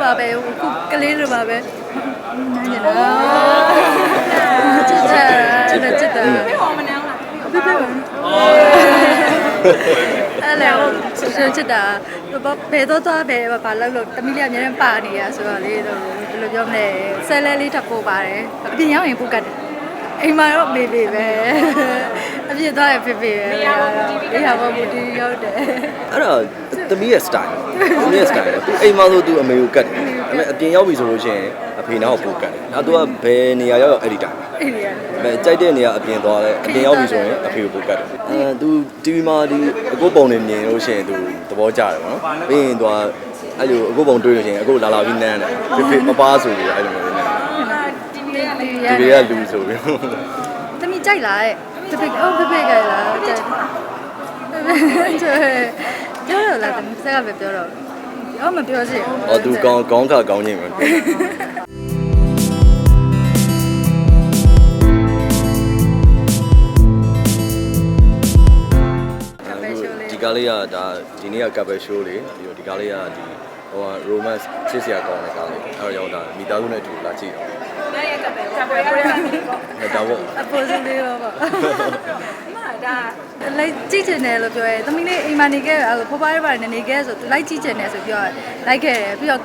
လိုပါပဲခုကလေးလိုပါပဲနားရလားချစ်တာချစ်တာချစ်တာဟောမနေအောင်လားပြပြပါအဲ့လေဟိုချစ်တာဘယ်တော့သွားပဲဘာလို့လို့တမီးလေးအများနဲ့ပါနေရဆိုတော့လေဘယ်လိုပြောမလဲဆဲလဲလေးထပ်ပို့ပါတယ်အပြင်ရောက်ရင်ပို့ကတ်တယ်အိမ်မှာတော့မေဘေပဲအပြင်သွားရင်ဖေဖေပဲအေးဟာဘောဘူတီရောက်တယ်အဲ့ဒါ သမီးရဲ့ style သမီးရဲ့ style သူအိမ်မှာဆိုသူအမေကိုကတ်တယ်ဒါပေမဲ့အပြင်ရောက်ပြီဆိုလို့ရှိရင်အဖေနောက်ကိုပို့ကတ်တယ်ဒါသူကဘယ်နေရာရောက်ရောက်အဲ့ဒီတိုင်းအေးရအဲကြိုက်တဲ့နေရာအပြင်သွားလဲအပြင်ရောက်ပြီဆိုရင်အဖေကိုပို့ကတ်တယ်အဲသူ TV မှာဒီအကိုပုံနေမြင်လို့ရှိရင်သူသဘောကျတယ်ပေါ့နော်ပြီးရင်သူကအဲ့လိုအကိုပုံတွေ့လို့ရှိရင်အကိုလာလာပြီးနန်းတယ်ဖေဖေမပါဆိုပြီးအဲ့လိုမျိုးနန်းတယ်ဒီနေ့ဒီတွေကလူဆိုပြီးတမီကြိုက်လားတဲ့ဖေဖေအော်ဖေဖေကြိုက်လားကြိုက် ပြောတော့လားတမီစကားပဲပြောတော့အော်မပြောချင်အော်သူကောင်းကောင်းခါကောင်းချင်းပဲဒီကားလေးကဒါဒီနေ့ကကပ်ပဲ show လေးပြီးတော့ဒီကားလေးကဒီဟိုက romance ချစ်စရာကောင်းတဲ့ကားလေးအဲတော့ရောက်တာမိသားစုနဲ့အတူလာကြည့်တော့နားရက ပ်ပဲကပ်ပဲပြောရတာဒီကောအဲဒါပေါ့အပေါ်စုလေးတော့ပေါ့အမဒါလိုက်ကြည့်ချင်တယ်လို့ပြောရဲတမီလေးအိမ်မှာနေခဲ့ဖိုးပါးရပါနေနေခဲ့ဆိုလိုက်ကြည့်ချင်တယ်ဆိုပြောလိုက်ခဲ့တယ်ပြီးတော့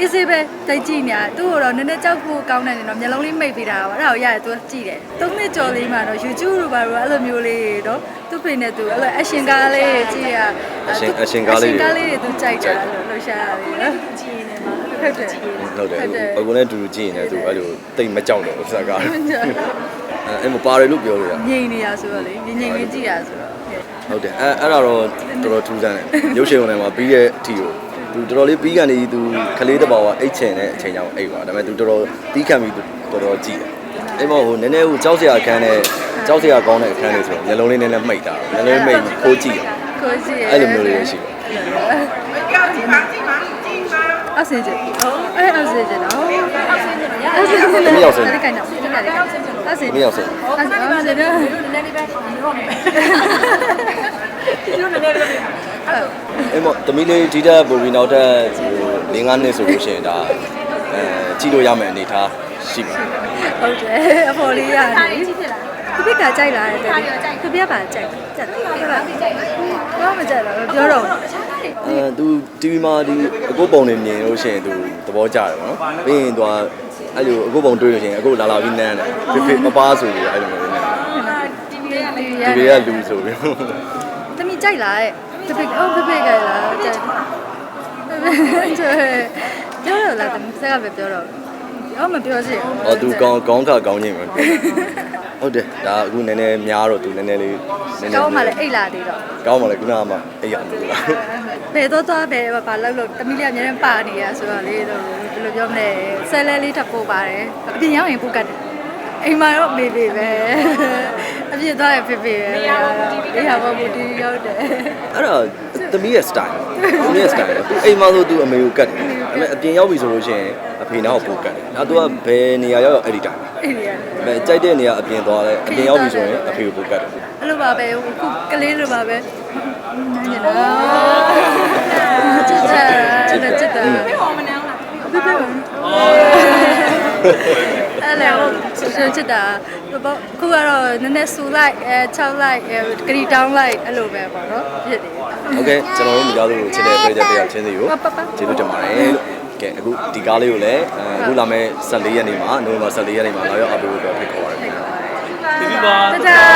အေးစေးပဲတိုက်ကြည့်နေတာသူ့ကိုတော့နည်းနည်းကြောက်ဖို့ကောင်းတယ်နေတော့မျက်လုံးလေးမိတ်ပေးတာပါအဲ့ဒါကိုရတယ်သူကြည့်တယ်သုံးနှစ်ကျော်လေးမှတော့ YouTube တို့ဘာလို့အဲ့လိုမျိုးလေးတော့သူ့ဖေနဲ့သူအဲ့လို action ကားလေးကြည့်ရ action action ကားလေးတွေကားလေးတွေသူကြိုက်တာလို့လှူရှာရတယ်နော်ကြည့်နေမှာ ဟုတ်တယ်ဟုတ်တယ်အကူနဲ့တူတူကြည့်ရင်လည်းသူအဲ့လိုတိတ်မကြောက်တော့ဘူးစကားအဲအဲ့မပါတယ်လို့ပြောလို့ရငြိမ်နေရဆိုတော့လေငြိမ်ငြိမ်လေးကြည့်ရဆိုတော့ဟုတ်တယ်အဲအဲ့ဒါတော့တော်တော်ထူးဆန်းတယ်ရုပ်ရှင်ဝင်ထဲမှာပြီးတဲ့အထီကိုသူတော်တော်လေးပြီးကနေသူခလေးတစ်ပေါကအိတ်ချင်တဲ့အချိန်ကြောင့်အိတ်ပါဒါပေမဲ့သူတော်တော်ပြီးခံပြီးတော်တော်ကြည့်တယ်အဲ့မောဟိုနည်းနည်းဟိုကြောက်စရာအခန်းနဲ့ကြောက်စရာကောင်းတဲ့အခန်းလေးဆိုတော့မျက်လုံးလေးနည်းနည်းမှိတ်တာမျက်လုံးလေးမှိတ်ခိုးကြည့်အောင်ကိုကြည့်ရအဲ့လိုမျိုးလေးရရှိတယ် အောက်ဆင်းချက်ဟုတ်အဲ့အောက်ဆင်းချက်တော့အောက်ဆင်းချက်အောက်ဆင်းချက်တမီးရောက်စင်ဒီကိန်းတော့ဒီကိန်းတော့အောက်ဆင်းချက်အောက်ဆင်းတမီးရောက်စင်အောက်ဆင်းအောက်ဆင်းတော့နည်းနည်းလေးပဲရောနေပဲဒီလိုနည်းနည်းလေးပဲအဲ့မောတမီးလေးဒီတက်ပိုပြီးနောက်ထပ်ဟို၄၅နှစ်ဆိုလို့ရှိရင်ဒါအဲကြည့်လို့ရမယ်အနေထားရှိပါတယ်ဟုတ်တယ်အဖော်လေးရတယ်ကြည့်ဖြစ်လား သူပြကကြိုက်လာတယ်သူပြပါကြိုက်ကြက်တယ်ပြပါဘာမှမကြိုက်တော့ပြောတော့အဲသူ TV မှာဒီအကိုပုံနေမြင်လို့ရှိရင်သူသဘောကျတယ်ပေါ့နော်ပြီးရင်သူကအဲ့လိုအကိုပုံတွေ့လို့ရှိရင်အကိုလာလာပြီးနန်းတယ်ဖေဖေမပါဆိုပြီးအဲ့လိုမျိုးနန်းတယ်ဒီနေ့ဒီတွေကလူဆိုပြီးတမီကြိုက်လားတဲ့ဖေဖေအော်ဖေဖေကြိုက်လားကြိုက်ပြောတော့လားတမီစကားပဲပြောတော့ အော်မပြောချင်အော်သူကောင်းကောင်းခါကောင်းချင်းပဲဟုတ်တယ်ဒါအခုနည်းနည်းများတော့သူနည်းနည်းလေးနည်းနည်းကောင်းမှလည်းအိတ်လာသေးတော့ကောင်းပါလေခုနကမှအဲ့ရမလို့လားဘယ်တော့သွားပဲဘာလို့လို့တမီလေးအများနဲ့ပါနေရဆိုတော့လေဘယ်လိုပြောမလဲဆဲလဲလေးထပ်ပို့ပါတယ်အပြင်ရောက်ရင်ပို့ကတ်တယ်အိမ်မှာတော့မေဘေပဲအပြင်သွားရင်ဖေဖေပဲအေးဟာဘောဘူတီရောက်တယ်အဲ့ဒါသမီးရဲ့ style သမီးရဲ့ style သူအိမ်မှာဆိုသူအမေကိုကတ်တယ်ဒါပေမဲ့အပြင်ရောက်ပြီဆိုလို့ရှိရင်အ ဖေနောက်ကိုပို့ကတ်တယ်ဒါသူကဘယ်နေရာရောက်ရောက်အဲ့ဒီတိုင်း အေးရ အဲကြိုက်တဲ့နေရာအပြင်သွားလဲအပြင်ရောက်ပြီဆိုရင်အဖေကိုပို့ကတ်တယ် အဲ့လိုပါပဲခုကလေးလိုပါပဲနားရလားချစ်တာချစ်တာချစ်တာ ဟောမနေအောင်လား ပြပြပါအဲ့လေဟိုချစ်တာဘောခုကတော့နည်းနည်းဆူလိုက်အဲ6လိုက်အဲဂရီတောင်းလိုက်အဲ့လိုပဲပေါ့နော်ဖြစ်တယ် โอเคကျွန်တော်တို့မိသားစုကိုချစ်တဲ့ပြည်သက်တယောက်ချင်းစီကို ပပပ ကျေးဇူးတင်ပါတယ်လို့ ကဲအခုဒီကားလေးကိုလည်းအဲအခုလာမယ့်14ရက်နေ့မှာနိုဝင်ဘာ14ရက်နေ့မှာလာရောက်အပ်ပြီးတော့ဖိတ်ခေါ်ပါတယ်တဒါ